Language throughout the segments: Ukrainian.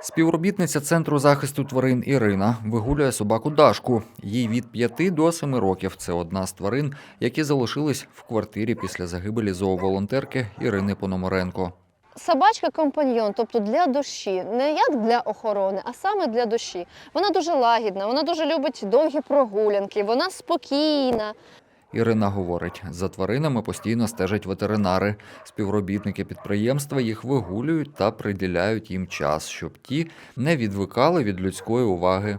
Співробітниця центру захисту тварин Ірина вигулює собаку Дашку. Їй від 5 до 7 років. Це одна з тварин, які залишились в квартирі після загибелі зооволонтерки Ірини Пономаренко. Собачка компаньйон, тобто для душі, не як для охорони, а саме для душі. Вона дуже лагідна, вона дуже любить довгі прогулянки, вона спокійна. Ірина говорить, за тваринами постійно стежать ветеринари. Співробітники підприємства їх вигулюють та приділяють їм час, щоб ті не відвикали від людської уваги.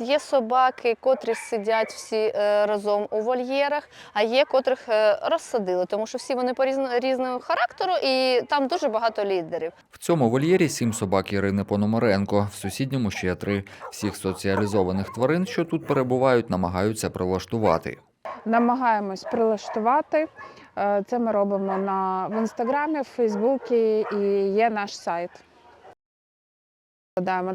Є собаки, котрі сидять всі е, разом у вольєрах, а є котрих е, розсадили, тому що всі вони по різно- різного характеру, і там дуже багато лідерів. В цьому вольєрі сім собак Ірини Пономаренко, в сусідньому ще три. Всіх соціалізованих тварин, що тут перебувають, намагаються прилаштувати. Намагаємось прилаштувати. Е, Це ми робимо на в інстаграмі, в Фейсбуці і є наш сайт.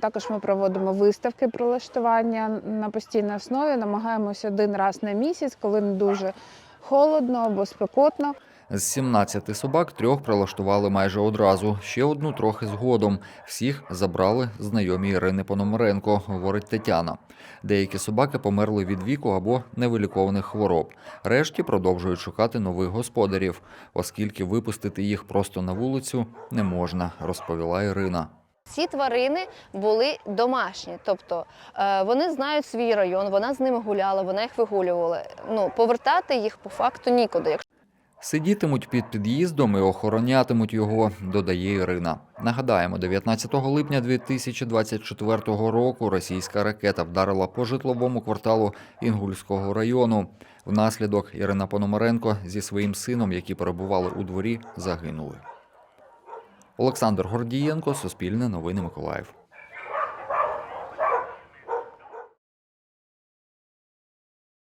Також ми проводимо виставки прилаштування на постійній основі. Намагаємося один раз на місяць, коли не дуже холодно або спекотно. З 17 собак трьох прилаштували майже одразу, ще одну трохи згодом. Всіх забрали знайомі Ірини Пономаренко, говорить Тетяна. Деякі собаки померли від віку або невилікованих хвороб. Решті продовжують шукати нових господарів, оскільки випустити їх просто на вулицю не можна, розповіла Ірина. Ці тварини були домашні, тобто е, вони знають свій район, вона з ними гуляла, вона їх вигулювала. Ну, повертати їх по факту нікуди. Сидітимуть під під'їздом і охоронятимуть його, додає Ірина. Нагадаємо, 19 липня 2024 року російська ракета вдарила по житловому кварталу Інгульського району. Внаслідок Ірина Пономаренко зі своїм сином, які перебували у дворі, загинули. Олександр Гордієнко, Суспільне новини Миколаїв.